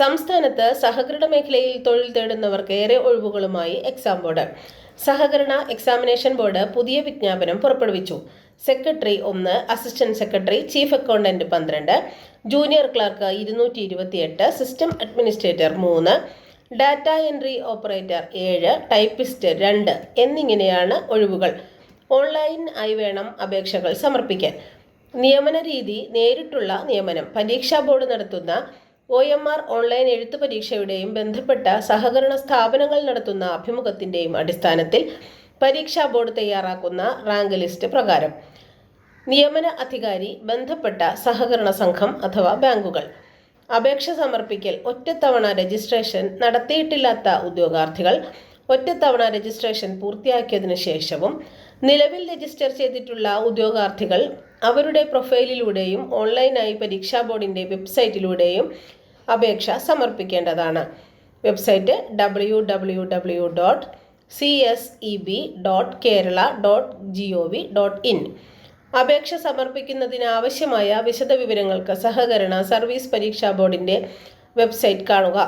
സംസ്ഥാനത്ത് സഹകരണ മേഖലയിൽ തൊഴിൽ തേടുന്നവർക്ക് ഏറെ ഒഴിവുകളുമായി എക്സാം ബോർഡ് സഹകരണ എക്സാമിനേഷൻ ബോർഡ് പുതിയ വിജ്ഞാപനം പുറപ്പെടുവിച്ചു. സെക്രട്ടറി ഒന്ന് അസിസ്റ്റന്റ് സെക്രട്ടറി ചീഫ് അക്കൗണ്ടന്റ് പന്ത്രണ്ട് ജൂനിയർ ക്ലർക്ക് ഇരുന്നൂറ്റി ഇരുപത്തിയെട്ട് സിസ്റ്റം അഡ്മിനിസ്ട്രേറ്റർ മൂന്ന് ഡാറ്റ എൻട്രി ഓപ്പറേറ്റർ ഏഴ് ടൈപ്പിസ്റ്റ് രണ്ട് എന്നിങ്ങനെയാണ് ഒഴിവുകൾ. ഓൺലൈൻ ആയി വേണം അപേക്ഷകൾ സമർപ്പിക്കാൻ. നിയമന രീതി നേരിട്ടുള്ള നിയമനം. പരീക്ഷാ ബോർഡ് നടത്തുന്ന ഒ എം ആർ ഓൺലൈൻ എഴുത്തു പരീക്ഷയുടെയും ബന്ധപ്പെട്ട സഹകരണ സ്ഥാപനങ്ങൾ നടത്തുന്ന അഭിമുഖത്തിന്റെയും അടിസ്ഥാനത്തിൽ പരീക്ഷാ ബോർഡ് തയ്യാറാക്കുന്ന റാങ്ക് ലിസ്റ്റ് പ്രകാരം നിയമന അധികാരി ബന്ധപ്പെട്ട സഹകരണ സംഘം അഥവാ ബാങ്കുകൾ. അപേക്ഷ സമർപ്പിക്കൽ ഒറ്റത്തവണ രജിസ്ട്രേഷൻ നടത്തിയിട്ടില്ലാത്ത ഉദ്യോഗാർത്ഥികൾ ഒറ്റത്തവണ രജിസ്ട്രേഷൻ പൂർത്തിയാക്കിയതിനു ശേഷവും നിലവിൽ രജിസ്റ്റർ ചെയ്തിട്ടുള്ള ഉദ്യോഗാർത്ഥികൾ അവരുടെ പ്രൊഫൈലിലൂടെയും ഓൺലൈനായി പരീക്ഷാ ബോർഡിന്റെ വെബ്സൈറ്റിലൂടെയും അപേക്ഷ സമർപ്പിക്കേണ്ടതാണ്. Website W W W dot C S E B dot Kerala dot G O V dot in അപേക്ഷ സമർപ്പിക്കുന്നതിന് ആവശ്യമായ വിശദവിവരങ്ങൾക്ക് സഹകരണ സർവീസ് പരീക്ഷാ ബോർഡിന്റെ വെബ്സൈറ്റ് കാണുക.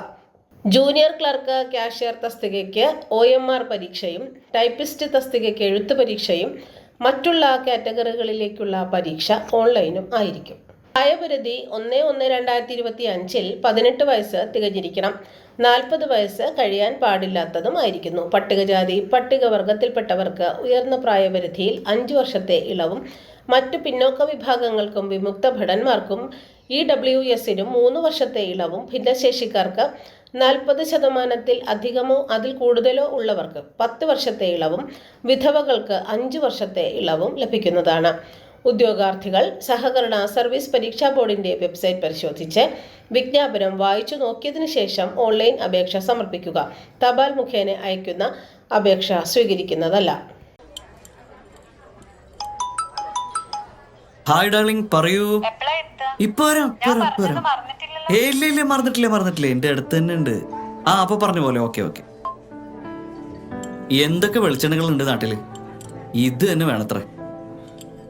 ജൂനിയർ ക്ലർക്ക് കാഷ്യർ തസ്തികയ്ക്ക് ഒ എം ആർ പരീക്ഷയും ടൈപ്പിസ്റ്റ് തസ്തികയ്ക്ക് എഴുത്ത് പരീക്ഷയും മറ്റുള്ള കാറ്റഗറികളിലേക്കുള്ള പരീക്ഷ ഓൺലൈനും ആയിരിക്കും. പ്രായപരിധി ഒന്ന് ഒന്ന് രണ്ടായിരത്തി ഇരുപത്തി അഞ്ചിൽ പതിനെട്ട് വയസ്സ് തികഞ്ഞിരിക്കണം. നാൽപ്പത് വയസ്സ് കഴിയാൻ പാടില്ലാത്തതുമായിരിക്കുന്നു പട്ടികജാതി പട്ടികവർഗത്തിൽപ്പെട്ടവർക്ക് ഉയർന്ന പ്രായപരിധിയിൽ അഞ്ച് വർഷത്തെ ഇളവും മറ്റു പിന്നോക്ക വിഭാഗങ്ങൾക്കും വിമുക്ത ഭടന്മാർക്കും ഇ ഡബ്ല്യു എസിനും മൂന്ന് വർഷത്തെ ഇളവും ഭിന്നശേഷിക്കാർക്ക് നാൽപ്പത് ശതമാനത്തിൽ അധികമോ അതിൽ കൂടുതലോ ഉള്ളവർക്ക് പത്ത് വർഷത്തെ ഇളവും വിധവകൾക്ക് അഞ്ച് വർഷത്തെ ഇളവും ലഭിക്കുന്നതാണ്. ഉദ്യോഗാർത്ഥികൾ സഹകരണ സർവീസ് പരീക്ഷാ ബോർഡിന്റെ വെബ്സൈറ്റ് പരിശോധിച്ച് വിജ്ഞാപനം വായിച്ചു നോക്കിയതിനു ശേഷം ഓൺലൈൻ അപേക്ഷ സമർപ്പിക്കുക. തപാൽ മുഖേന അയക്കുന്ന അപേക്ഷ സ്വീകരിക്കുന്നതല്ല. ഹായ് ഡാർലിംഗ് പറയൂ? ഇപ്പൊ വരാം. ഏയ് ഇല്ല ഇല്ല മറന്നിട്ടില്ല മറന്നിട്ടില്ല. എന്റെ അടുത്ത് തന്നെ ഉണ്ട്. ആ അപ്പൊ പറഞ്ഞ പോലെ ഓക്കെ ഓക്കെ. എന്തൊക്കെ വെളിച്ചെണ്ണകൾ ഉണ്ട് നാട്ടിൽ? ഇത് തന്നെ വേണത്രേ.